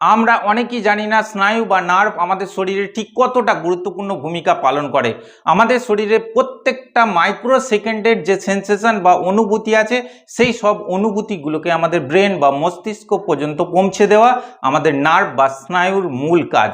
আমরা অনেকেই জানি না স্নায়ু বা নার্ভ আমাদের শরীরে ঠিক কতটা গুরুত্বপূর্ণ ভূমিকা পালন করে। আমাদের শরীরে প্রত্যেকটা মাইক্রো সেকেন্ডের যে সেন্সেশন বা অনুভূতি আছে, সেই সব অনুভূতিগুলোকে আমাদের ব্রেন বা মস্তিষ্ক পর্যন্ত পৌঁছে দেওয়া আমাদের নার্ভ বা স্নায়ুর মূল কাজ।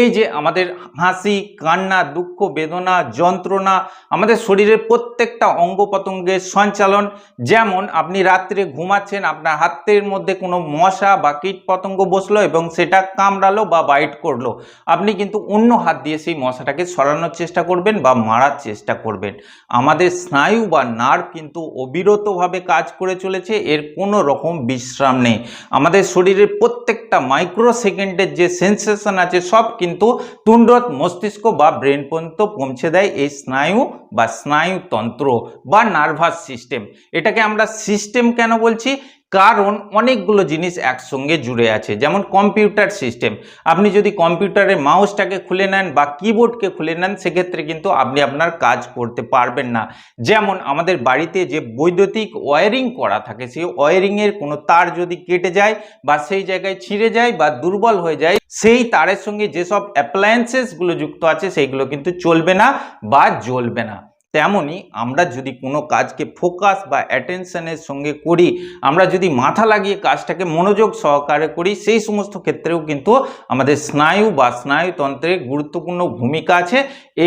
এই যে আমাদের হাসি, কান্না, দুঃখ, বেদনা, যন্ত্রণা, আমাদের শরীরের প্রত্যেকটা অঙ্গ প্রত্যঙ্গের সঞ্চালন। যেমন আপনি রাত্রে ঘুমাচ্ছেন, আপনার হাতের মধ্যে কোনো মশা বা কীট পতঙ্গ বসল এবং সেটা কামড়ালো বা বাইট করল। আপনি কিন্তু অন্য হাত দিয়ে সেই মশাটাকে সরানোর চেষ্টা করবেন বা মারার চেষ্টা করবেন। আমাদের স্নায়ু বা নার্ভ কিন্তু অবিরতভাবে কাজ করে চলেছে, এর কোনো রকম বিশ্রাম নেই। আমাদের শরীরের প্রত্যেকটা মাইক্রো সেকেন্ডের যে সেন্সেশন আছে, সব কিন্তু তুন্ডত মস্তিষ্ক বা ব্রেন পর্যন্ত পৌঁছে দেয় এই স্নায়ু বা স্নায়ুতন্ত্র বা নার্ভাস সিস্টেম। এটাকে আমরা সিস্টেম কেন বলছি? কারণ অনেকগুলো জিনিস একসঙ্গে জুড়ে আছে, যেমন কম্পিউটার সিস্টেম। আপনি যদি কম্পিউটারের মাউসটাকে খুলে নেন বা কিবোর্ডকে খুলে নেন, সেক্ষেত্রে কিন্তু আপনি আপনার কাজ করতে পারবেন না। যেমন আমাদের বাড়িতে যে বৈদ্যুতিক ওয়ারিং করা থাকে, সেই ওয়ারিংয়ের কোনো তার যদি কেটে যায় বা সেই জায়গায় ছিঁড়ে যায় বা দুর্বল হয়ে যায়, সেই তারের সঙ্গে যেসব অ্যাপ্লায়েন্সেসগুলো যুক্ত আছে, সেইগুলো কিন্তু চলবে না বা জ্বলবে না। তেমনই আমরা যদি কোনো কাজকে ফোকাস বা অ্যাটেনশনের সঙ্গে করি, আমরা যদি মাথা লাগিয়ে কাজটাকে মনোযোগ সহকারে করি, সেই সমস্ত ক্ষেত্রেও কিন্তু আমাদের স্নায়ু বা স্নায়ুতন্ত্রের গুরুত্বপূর্ণ ভূমিকা আছে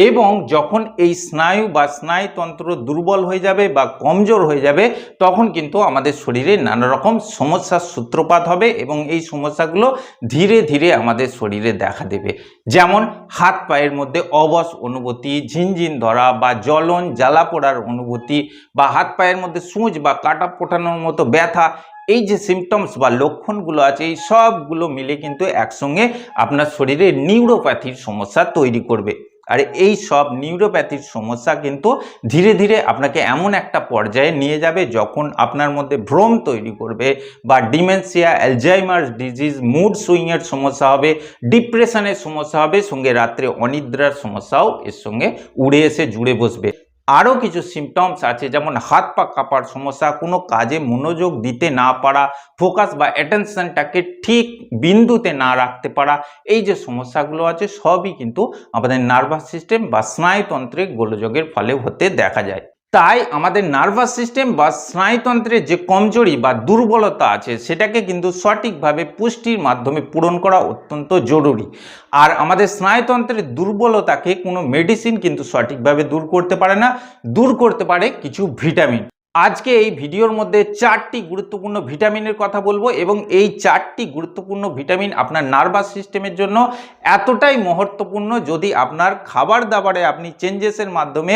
এবং যখন এই স্নায়ু বা স্নায়ুতন্ত্র দুর্বল হয়ে যাবে বা কমজোর হয়ে যাবে, তখন কিন্তু আমাদের শরীরে নানা রকম সমস্যার সূত্রপাত হবে এবং এই সমস্যাগুলো ধীরে ধীরে আমাদের শরীরে দেখা দেবে। যেমন হাত পায়ের মধ্যে অবস অনুভূতি, ঝিনঝিন ধরা বা জ্বলন, জ্বালা পোড়ার অনুভূতি বা হাত পায়ের মধ্যে সূচ বা কাটা পোটানোর মতো ব্যথা, এই যে সিমটমস বা লক্ষণগুলো আছে, এই সবগুলো মিলে কিন্তু একসঙ্গে আপনার শরীরে নিউরোপ্যাথির সমস্যা তৈরি করবে। আর এই সব নিউরোপ্যাথির সমস্যা কিন্তু ধীরে ধীরে আপনাকে এমন একটা পর্যায়ে নিয়ে যাবে যখন আপনার মধ্যে ভ্রম তৈরি করবে বা ডিমেনসিয়া অ্যালজাইমার ডিজিজ মুড সুইংয়ের সমস্যা হবে ডিপ্রেশনের সমস্যা হবে, সঙ্গে রাত্রে অনিদ্রার সমস্যাও এর সঙ্গে উড়ে এসে জুড়ে বসবে। আরও কিছু সিমটমস আছে, যেমন হাত পা কাঁপার সমস্যা, কোনো কাজে মনোযোগ দিতে না পারা ফোকাস বা অ্যাটেনশনটাকে ঠিক বিন্দুতে না রাখতে পারা, এই যে সমস্যাগুলো আছে, সবই কিন্তু আমাদের নার্ভাস সিস্টেম বা স্নায়ুতন্ত্রে গোলযোগের ফলে হতে দেখা যায়। তাই আমাদের নার্ভাস সিস্টেম বা স্নায়ুতন্ত্রের যে কমজোরি বা দুর্বলতা আছে, সেটাকে কিন্তু সঠিকভাবে পুষ্টির মাধ্যমে পূরণ করা অত্যন্ত জরুরি। আর আমাদের স্নায়ুতন্ত্রের দুর্বলতাকে কোনো মেডিসিন কিন্তু সঠিকভাবে দূর করতে পারে না, দূর করতে পারে কিছু ভিটামিন আজকে এই ভিডিওর মধ্যে চারটি গুরুত্বপূর্ণ ভিটামিনের কথা বলব এবং এই চারটি গুরুত্বপূর্ণ ভিটামিন আপনার নার্ভাস সিস্টেমের জন্য এতটাই মহত্বপূর্ণ যদি আপনার খাবার দাবারে আপনি চেঞ্জেসের মাধ্যমে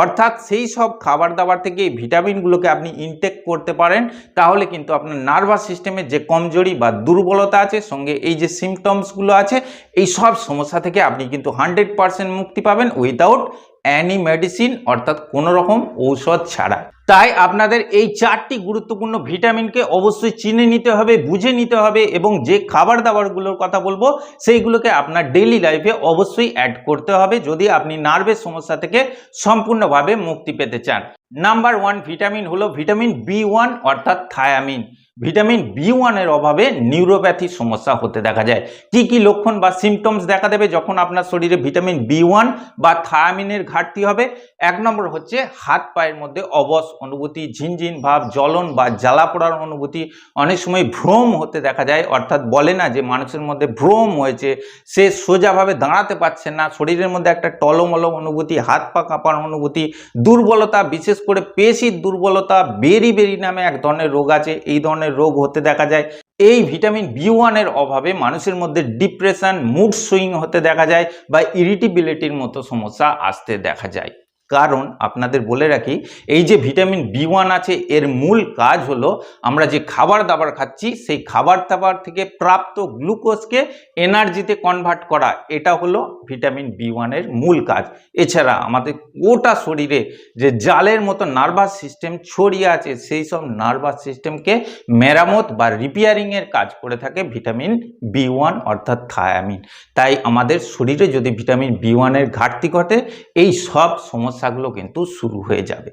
অর্থাৎ সেই সব খাবার দাবার থেকে এই ভিটামিনগুলোকে আপনি ইনটেক করতে পারেন, তাহলে কিন্তু আপনার নার্ভাস সিস্টেমে যে কমজোরি বা দুর্বলতা আছে, সঙ্গে এই যে সিমটমসগুলো আছে, এই সব সমস্যা থেকে আপনি কিন্তু হান্ড্রেড মুক্তি পাবেন উইদাউট অ্যানি মেডিসিন অর্থাৎ কোনো রকম ঔষধ ছাড়া। তাই আপনাদের এই চারটি গুরুত্বপূর্ণ ভিটামিনকে অবশ্যই চিনে নিতে হবে, বুঝে নিতে হবে এবং যে খাবার দাবারগুলোর কথা বলব, সেইগুলোকে আপনার ডেইলি লাইফে অবশ্যই অ্যাড করতে হবে যদি আপনি নার্ভের সমস্যা থেকে সম্পূর্ণভাবে মুক্তি পেতে চান। নাম্বার ওয়ান ভিটামিন হলো ভিটামিন বি ওয়ান অর্থাৎ থায়ামিন ভিটামিন বি ওয়ানের অভাবে নিউরোপ্যাথির সমস্যা হতে দেখা যায়। কি কি লক্ষণ বা সিমটমস দেখা দেবে যখন আপনার শরীরে ভিটামিন বি ওয়ান বা থায়ামিনের ঘাটতি হবে? এক নম্বর হচ্ছে হাত পায়ের মধ্যে অবস অনুভূতি, ঝিনঝিন ভাব, জ্বলন বা জ্বালা পড়ার অনুভূতি। অনেক সময় ভ্রম হতে দেখা যায়, অর্থাৎ বলে না যে মানুষের মধ্যে ভ্রম হয়েছে, সে সোজাভাবে দাঁড়াতে পারছে না, শরীরের মধ্যে একটা টলমল অনুভূতি, হাত পা কাঁপার অনুভূতি, দুর্বলতা, বিশেষ করে পেশির দুর্বলতা, বেরি বেরি নামে এক ধরনের রোগ আছে, এই ধরনের রোগ হতে দেখা যায়। এই ভিটামিন বি ওয়ানের অভাবে মানুষের মধ্যে ডিপ্রেশন, মুড সুইং হতে দেখা যায় বা ইরিটিবিলিটির মতো সমস্যা আসতে দেখা যায়। কারণ আপনাদের বলে রাখি, এই যে ভিটামিন বি ওয়ান আছে, এর মূল কাজ হলো আমরা যে খাবার দাবার খাচ্ছি, সেই খাবার দাবার থেকে প্রাপ্ত গ্লুকোজকে এনার্জিতে কনভার্ট করা, এটা হলো ভিটামিন বি ওয়ানের মূল কাজ। এছাড়া আমাদের গোটা শরীরে যে জালের মতো নার্ভাস সিস্টেম ছড়িয়ে আছে, সেই সব নার্ভাস সিস্টেমকে মেরামত বা রিপেয়ারিংয়ের কাজ করে থাকে ভিটামিন বি ওয়ান অর্থাৎ থায়ামিন তাই আমাদের শরীরে যদি ভিটামিন বি ওয়ানের ঘাটতি ঘটে, এই সব সমস্যাগুলো কিন্তু শুরু হয়ে যাবে।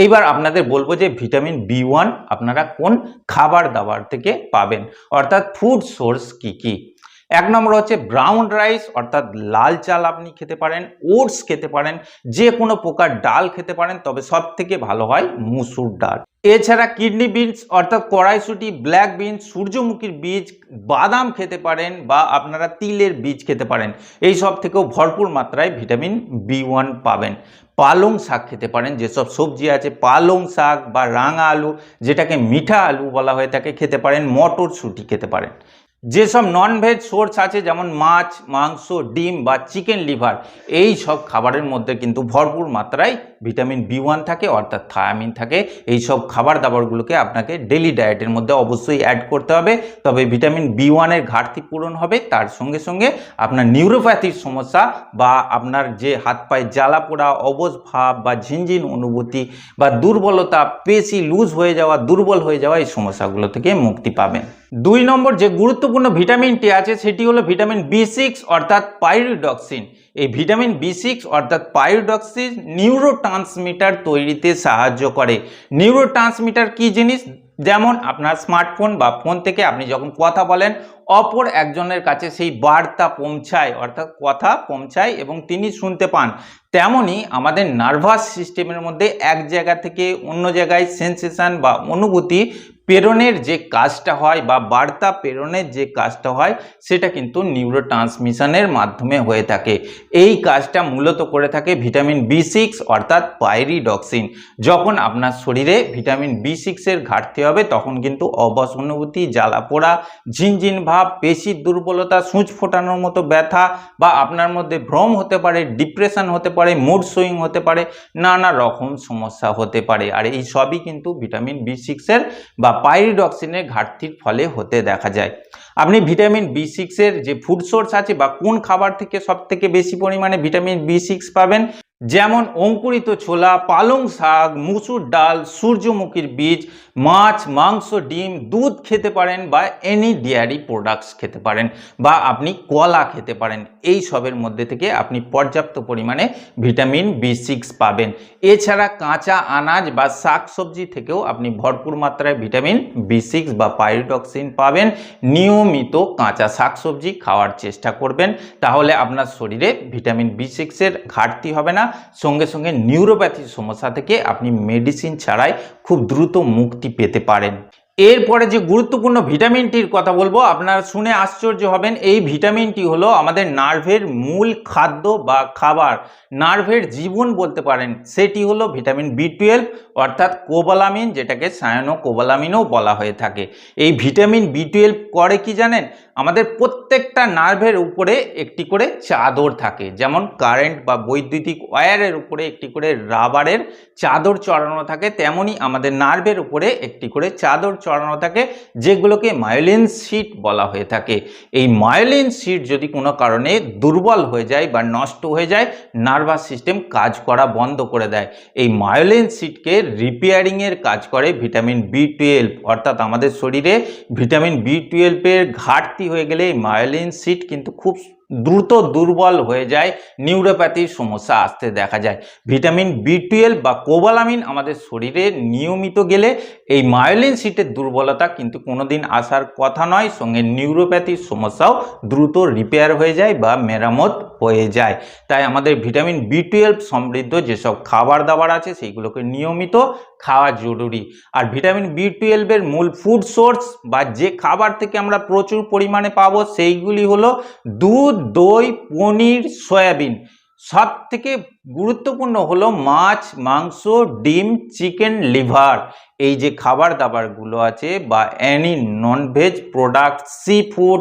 এইবার আপনাদের বলব যে ভিটামিন বি ওয়ান আপনারা কোন খাবার দাবার থেকে পাবেন? অর্থাৎ ফুড সোর্স কি কি? এক নম্বর হচ্ছে ব্রাউন রাইস অর্থাৎ লাল চাল আপনি খেতে পারেন ওটস খেতে পারেন, যে কোনো প্রকার ডাল খেতে পারেন, তবে সব থেকে ভালো হয় মুসুর ডাল। এছাড়া কিডনি বিনস অর্থাৎ কড়াইশুটি ব্ল্যাক বিনস সূর্যমুখীর বীজ, বাদাম খেতে পারেন বা আপনারা তিলের বীজ খেতে পারেন। এই সব থেকেও ভরপুর মাত্রায় ভিটামিন বি ওয়ান পাবেন। পালং শাক খেতে পারেন, যেসব সবজি আছে, পালং শাক বা রাঙা আলু, যেটাকে মিঠা আলু বলা হয়ে থাকে, খেতে পারেন, মটরশুঁটি খেতে পারেন। যেসব ননভেজ সোর্স আছে, যেমন মাছ, মাংস, ডিম বা চিকেন লিভার এই সব খাবারের মধ্যে কিন্তু ভরপুর মাত্রায় ভিটামিন বি ওয়ান থাকে, অর্থাৎ থায়ামিন থাকে। এই সব খাবার দাবারগুলোকে আপনাকে ডেলি ডায়েটের মধ্যে অবশ্যই অ্যাড করতে হবে। তবে ভিটামিন বি ওয়ানের ঘাটতি পূরণ হবে। তার সঙ্গে সঙ্গে আপনার নিউরোপ্যাথির সমস্যা বা আপনার যে হাত পায়ে জ্বালা পোড়া, অবশ ভাব বা ঝিনঝিন অনুভূতি বা দুর্বলতা, পেশি লুজ হয়ে যাওয়া, দুর্বল হয়ে যাওয়া, এই সমস্যাগুলো থেকে মুক্তি পাবেন। দুই নম্বর যে গুরুত্বপূর্ণ ভিটামিনটি আছে, সেটি হলো ভিটামিন বি সিক্স, অর্থাৎ পাইরিডক্সিন। এই ভিটামিন বি সিক্স, অর্থাৎ পাইরিডক্সিন নিউরো ট্রান্সমিটার তৈরিতে সাহায্য করে। নিউরো ট্রান্সমিটার কী জিনিস? যেমন আপনার স্মার্টফোন বা ফোন থেকে আপনি যখন কথা বলেন অপর একজনের কাছে সেই বার্তা পৌঁছায়, অর্থাৎ কথা পৌঁছায় এবং তিনি শুনতে পান। তেমনি আমাদের নার্ভাস সিস্টেমের মধ্যে এক জায়গা থেকে অন্য জায়গায় সেন্সেশন বা অনুভূতি প্রেরণের যে কাজটা হয় বা বার্তা প্রেরণের যে কাজটা হয়, সেটা কিন্তু নিউরো ট্রান্সমিশনের মাধ্যমে হয়ে থাকে। এই কাজটা মূলত করে থাকে ভিটামিন বি সিক্স অর্থাৎ পাইরিডক্সিন যখন আপনার শরীরে ভিটামিন বি সিক্সের ঘাটতি হবে, তখন কিন্তু অবস অনুভূতি, জ্বালা পোড়া, ঝিনঝিন ভাব পেশির দুর্বলতা, সূচ ফোটানোর মতো ব্যথা বা আপনার মধ্যে ভ্রম হতে পারে, ডিপ্রেশন হতে পারে মুড সুইং হতে পারে, নানা রকম সমস্যা হতে পারে। আর এই সবই কিন্তু ভিটামিন বি সিক্সের বা পাইরিডক্সিনের ঘাটতির ফলে হতে দেখা যায়। আপনি ভিটামিন বি সিক্সের যে ফুড সোর্স আছে বা কোন খাবার থেকে সব থেকে বেশি পরিমাণে ভিটামিন বি সিক্স পাবেন যেমন অঙ্কুরিত ছোলা, পালং শাক, মুসুর ডাল, সূর্যমুখীর বীজ, মাছ, মাংস, ডিম, দুধ খেতে পারেন বা এনি ডেয়ারি প্রোডাক্টস খেতে পারেন বা আপনি কলা খেতে পারেন। এই সবের মধ্যে থেকে আপনি পর্যাপ্ত পরিমাণে ভিটামিন বি সিক্স পাবেন। এছাড়া কাঁচা আনাজ বা শাক সবজি থেকেও আপনি ভরপুর মাত্রায় ভিটামিন বি সিক্স বা পাইরিটক্সিন পাবেন। নিয়মিত কাঁচা শাক সবজি খাওয়ার চেষ্টা করবেন। তাহলে আপনার শরীরে ভিটামিন বি সিক্সের ঘাটতি হবে না। সঙ্গে সঙ্গে নিউরোপ্যাথির সমস্যা থেকে আপনি মেডিসিন ছাড়াই খুব দ্রুত মুক্তি পেতে পারেন। এরপরে যে গুরুত্বপূর্ণ ভিটামিনটির কথা বলব, আপনারা শুনে আশ্চর্য হবেন, এই ভিটামিনটি হলো আমাদের নার্ভের মূল খাদ্য বা খাবার। নার্ভের জীবন বলতে পারেন, সেটি হলো ভিটামিন বি টুয়েলভ, অর্থাৎ কোবালামিন, যেটাকে সায়ানো কোবালামিনও বলা হয়ে থাকে। এই ভিটামিন বি টুয়েলভ করে কি জানেন? আমাদের প্রত্যেকটা নার্ভের উপরে একটি করে চাদর থাকে, যেমন কারেন্ট বা বৈদ্যুতিক ওয়্যারের উপরে একটি করে রাবারের চাদর চড়ানো থাকে, তেমনি আমাদের নার্ভের উপরে একটি করে চাদর চড়ানো থাকে, যেগুলোকে মায়োলিন সিট বলা হয়ে থাকে। এই মায়োলিন সিট যদি কোনো কারণে দুর্বল হয়ে যায় বা নষ্ট হয়ে যায় নার্ভাস সিস্টেম কাজ করা বন্ধ করে দেয়। এই মায়োলিন সিটকে রিপেয়ারিংয়ের কাজ করে ভিটামিন বি টুয়েলভ অর্থাৎ আমাদের শরীরে ভিটামিন বি টুয়েলভের ঘাটতি হয়ে গেলে এই মায়োলিন সিট কিন্তু খুব দ্রুত দুর্বল হয়ে যায়, নিউরোপ্যাথির সমস্যা আসতে দেখা যায়। ভিটামিন বি টুয়েলভ বা কোবালামিন আমাদের শরীরে নিয়মিত গেলে এই মায়োলিন সিটের দুর্বলতা কিন্তু কোনোদিন আসার কথা নয়, সঙ্গে নিউরোপ্যাথির সমস্যাও দ্রুত রিপেয়ার হয়ে যায় বা মেরামত হয়ে যায়। তাই আমাদের ভিটামিন বি টুয়েলভ সমৃদ্ধ যেসব খাবার দাবার আছে, সেইগুলোকে নিয়মিত খাওয়া জরুরি। আর ভিটামিন বি টুয়েলভের মূল ফুড সোর্স বা যে খাবার থেকে আমরা প্রচুর পরিমাণে পাবো, সেইগুলি হলো দুধ দই পনির সয়াবিন। সব থেকে গুরুত্বপূর্ণ হলো মাছ মাংস ডিম চিকেন লিভার। এই যে খাবার দাবারগুলো আছে বা any non veg product seafood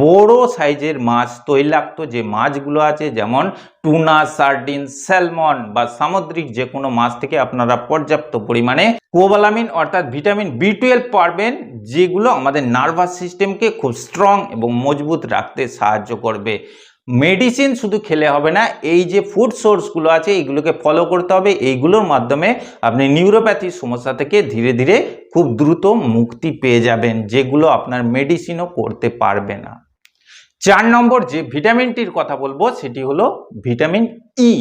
বড় সাইজের মাছ, তৈলাক্ত যে মাছগুলো আছে, যেমন টুনা সার্ডিন স্যালমন বা সামুদ্রিক যে কোনো মাছ থেকে আপনারা পর্যাপ্ত পরিমাণে কোবালামিন অর্থাৎ ভিটামিন বি টুয়েলভ পারবেন, যেগুলো আমাদের নার্ভাস সিস্টেমকে খুব স্ট্রং এবং মজবুত রাখতে সাহায্য করবে। মেডিসিন শুধু খেলে হবে না, এই যে ফুড সোর্সগুলো আছে, এইগুলোকে ফলো করতে হবে। এইগুলোর মাধ্যমে আপনি নিউরোপ্যাথির সমস্যা থেকে ধীরে ধীরে খুব দ্রুত মুক্তি পেয়ে যাবেন, যেগুলো আপনার মেডিসিনও করতে পারবে না। চার নম্বর যে ভিটামিনটির কথা বলব, সেটি হলো ভিটামিন ই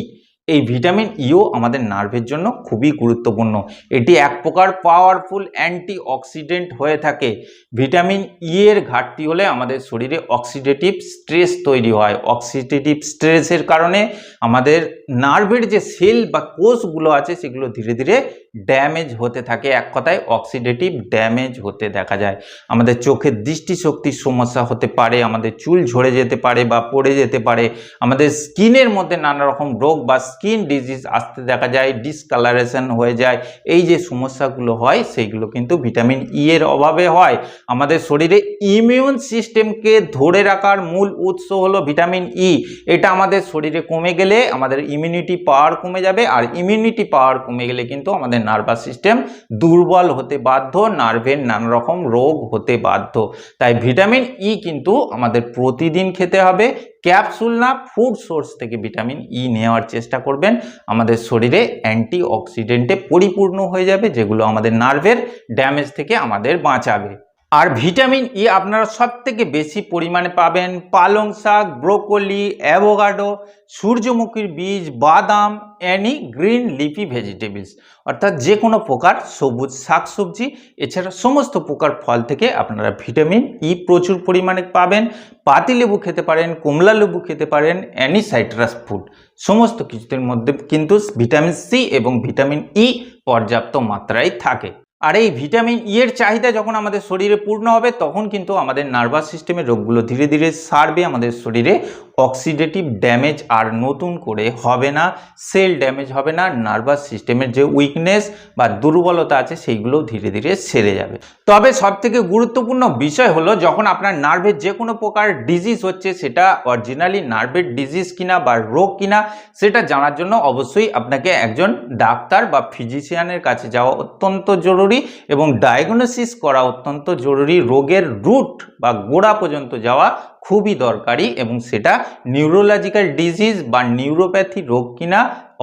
এই ভিটামিন ইও আমাদের নার্ভের জন্য খুবই গুরুত্বপূর্ণ। এটি এক প্রকার পাওয়ারফুল অ্যান্টি অক্সিডেন্ট হয়ে থাকে। ভিটামিন ই এর ঘাটতি হলে আমাদের শরীরে অক্সিডেটিভ স্ট্রেস তৈরি হয়। অক্সিডেটিভ স্ট্রেসের কারণে আমাদের নার্ভের যে সেল বা কোষগুলো আছে, সেগুলো ধীরে ধীরে ড্যামেজ হতে থাকে। এক কথায় অক্সিডেটিভ ড্যামেজ হতে দেখা যায়। আমাদের চোখের দৃষ্টিশক্তির সমস্যা হতে পারে, আমাদের চুল ঝরে যেতে পারে বা পড়ে যেতে পারে, আমাদের স্কিনের মধ্যে নানা রকম রোগ বা স্কিন ডিজিজ আসতে দেখা যায়, ডিসকালারেশন হয়ে যায়। এই যে সমস্যাগুলো হয়, সেইগুলো কিন্তু ভিটামিন ই এর অভাবে হয়। আমাদের শরীরে ইমিউন সিস্টেমকে ধরে রাখার মূল উৎস হলো ভিটামিন ই এটা আমাদের শরীরে কমে গেলে আমাদের ইমিউনিটি পাওয়ার কমে যাবে আর ইমিউনিটি পাওয়ার কমে গেলে কিন্তু আমাদের নার্ভাস সিস্টেম দুর্বল হতে বাধ্য নার্ভের নানা রকম রোগ হতে বাধ্য। তাই ভিটামিন ই কিন্তু আমাদের প্রতিদিন খেতে হবে। ক্যাপসুল না ফুড সোর্স থেকে ভিটামিন ই নেওয়ার চেষ্টা করবেন। আমাদের শরীরে অ্যান্টি অক্সিডেন্টে পরিপূর্ণ হয়ে যাবে, যেগুলো আমাদের নার্ভের ড্যামেজ থেকে আমাদের বাঁচাবে। আর ভিটামিন ই আপনারা সব থেকে বেশি পরিমাণে পাবেন। পালং শাক, ব্রোকলি, অ্যাভোগাডো, সূর্যমুখীর বীজ, বাদাম, অ্যানি, গ্রিন লিফি ভেজিটেবলস। অর্থাৎ যে কোনো প্রকার সবুজ শাকসবজি, এছাড়া সমস্ত প্রকার ফল থেকে আপনারা ভিটামিন ই প্রচুর পরিমাণে পাবেন। পাতিলেবু খেতে পারেন, কমলা লেবু খেতে পারেন, অ্যানি সাইট্রাস ফুড। সমস্ত কিছুদের মধ্যে কিন্তু ভিটামিন সি এবং ভিটামিন ই পর্যাপ্ত মাত্রায় থাকে। আর এই ভিটামিন ই এর চাহিদা যখন আমাদের শরীরে পূর্ণ হবে, তখন কিন্তু আমাদের নার্ভাস সিস্টেমের রোগগুলো ধীরে ধীরে সারবে, আমাদের শরীরে অক্সিডেটিভ ড্যামেজ আর নতুন করে হবে না সেল ড্যামেজ হবে না নার্ভাস সিস্টেমের যে উইকনেস বা দুর্বলতা আছে, সেইগুলো ধীরে ধীরে সেরে যাবে। তবে সবথেকে গুরুত্বপূর্ণ বিষয় হলো, যখন আপনার নার্ভের যে কোনো প্রকার ডিজিজ হচ্ছে, সেটা অরিজিনালি নার্ভের ডিজিজ কিনা বা রোগ কিনা, সেটা জানার জন্য অবশ্যই আপনাকে একজন ডাক্তার বা ফিজিশিয়ানের কাছে যাওয়া অত্যন্ত জরুরি এবং ডায়াগনোসিস করা অত্যন্ত জরুরি। রোগের রুট বা গোড়া পর্যন্ত যাওয়া খুবই দরকারি এবং সেটা নিউরোলজিক্যাল ডিজিজ বা নিউরোপ্যাথি রোগ কিনা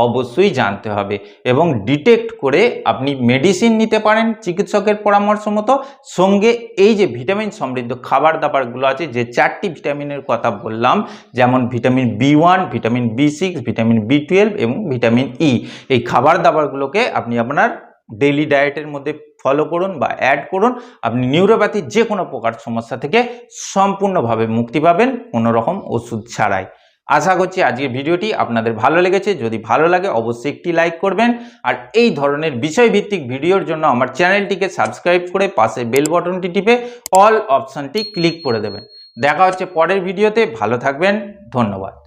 অবশ্যই জানতে হবে এবং ডিটেক্ট করে আপনি মেডিসিন নিতে পারেন চিকিৎসকের পরামর্শ মতো। সঙ্গে এই যে ভিটামিন সমৃদ্ধ খাবার দাবারগুলো আছে, যে চারটি ভিটামিনের কথা বললাম, যেমন vitamin B one vitamin B six vitamin B twelve এবং ভিটামিন ই এই খাবার দাবারগুলোকে আপনি আপনার ডেইলি ডায়েটের মধ্যে ফলো করুন বা অ্যাড করুন। আপনি নিউরোপ্যাথির যে কোনো প্রকার সমস্যা থেকে সম্পূর্ণভাবে মুক্তি পাবেন কোনো রকম ওষুধ ছাড়াই। আশা করছি আজকের ভিডিওটি আপনাদের ভালো লেগেছে। যদি ভালো লাগে অবশ্যই একটি লাইক করবেন। আর এই ধরনের বিষয়ভিত্তিক ভিডিওর জন্য আমার চ্যানেলটিকে সাবস্ক্রাইব করে পাশে বেল বটনটি টিপে অল অপশানটি ক্লিক করে দেবেন। দেখা হচ্ছে পরের ভিডিওতে। ভালো থাকবেন। ধন্যবাদ।